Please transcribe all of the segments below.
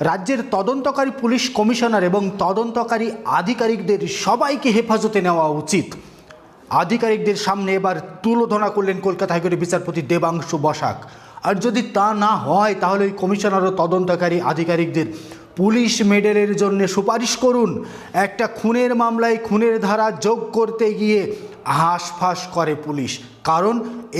রাজ্যের তদন্তকারী police commissioner এবং তদন্তকারী আধিকারিকদের সবাইকে হেফাজতে নেওয়া উচিত। আধিকারিকদের সামনে এবার তুলোধনা করলেন কলকাতা হাইকোর্টের বিচারপতি দেবাংশু বসাক। আর যদি তা না হয়, তাহলে ওই কমিশনার ও তদন্তকারী আধিকারিকদের পুলিশ মেডেলের জন্য সুপারিশ করুন। একটা খুনের মামলায় খুনের ধারা যোগ করতে গিয়ে হাঁসফাঁস করে পুলিশ, কারণ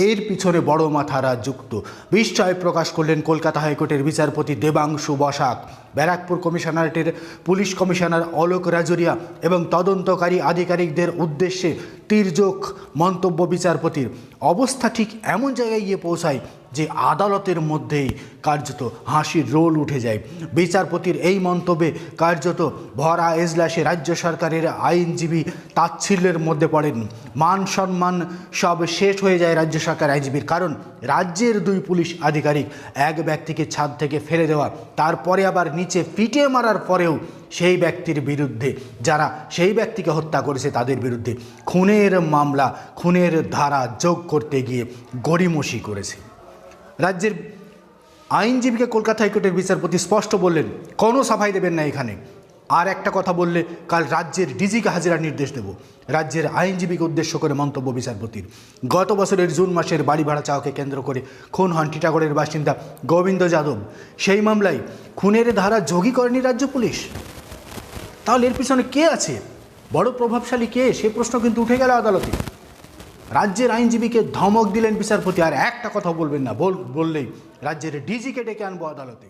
এর পিছনে বড় মাথারা যুক্ত। বিস্ময় প্রকাশ করলেন কলকাতা হাইকোর্টের বিচারপতি দেবাংশু বসাক। ব্যারাকপুর কমিশনারেটের পুলিশ কমিশনার অলোক রাজুরিয়া এবং তদন্তকারী আধিকারিকদের উদ্দেশ্যে তির্যক মন্তব্য বিচারপতির অবস্থা ঠিক এমন জায়গায় গিয়ে পৌঁছায় যে আদালতের মধ্যেই কার্যত হাসির রোল উঠে যায়। বিচারপতির এই মন্তব্যে কার্যত ভরা এজলাসে রাজ্য সরকারের আইনজীবী তাচ্ছিল্যের মধ্যে পড়েন। মান সম্মান সব শেষ হয়ে যায় রাজ্য সরকার আইনজীবীর। কারণ রাজ্যের দুই পুলিশ আধিকারিক এক ব্যক্তিকে ছাদ থেকে ফেলে দেওয়া, তারপরে আবার নিচে পিটিয়ে মারার পরেও সেই ব্যক্তির বিরুদ্ধে, যারা সেই ব্যক্তিকে হত্যা করেছে তাদের বিরুদ্ধে খুনের মামলা, খুনের ধারা যোগ করতে গিয়ে গড়িমসি করেছে। রাজ্যের আইনজীবীকে কলকাতা হাইকোর্টের বিচারপতি স্পষ্ট বললেন, কোনো সাফাই দেবেন না এখানে। আর একটা কথা বললে কাল রাজ্যের ডিজিকে হাজিরার নির্দেশ দেব। রাজ্যের আইনজীবীকে উদ্দেশ্য করে মন্তব্য বিচারপতির। গত বছরের জুন মাসের বাড়ি ভাড়া চাওয়াকে কেন্দ্র করে খুন হন টিটাগড়ের বাসিন্দা গোবিন্দ যাদব। সেই মামলায় খুনের ধারা যোগী করেনি রাজ্য পুলিশ। তাহলে এর পিছনে কে আছে? বড় প্রভাবশালী কে? সে প্রশ্ন কিন্তু উঠে গেল আদালতে। রাজ্যের আইনজীবীকে ধমক দিলেন বিচারপতি। আর একটা কথা বলবেন না, বল বললেই রাজ্যের ডিজিকে ডেকে আনব আদালতে।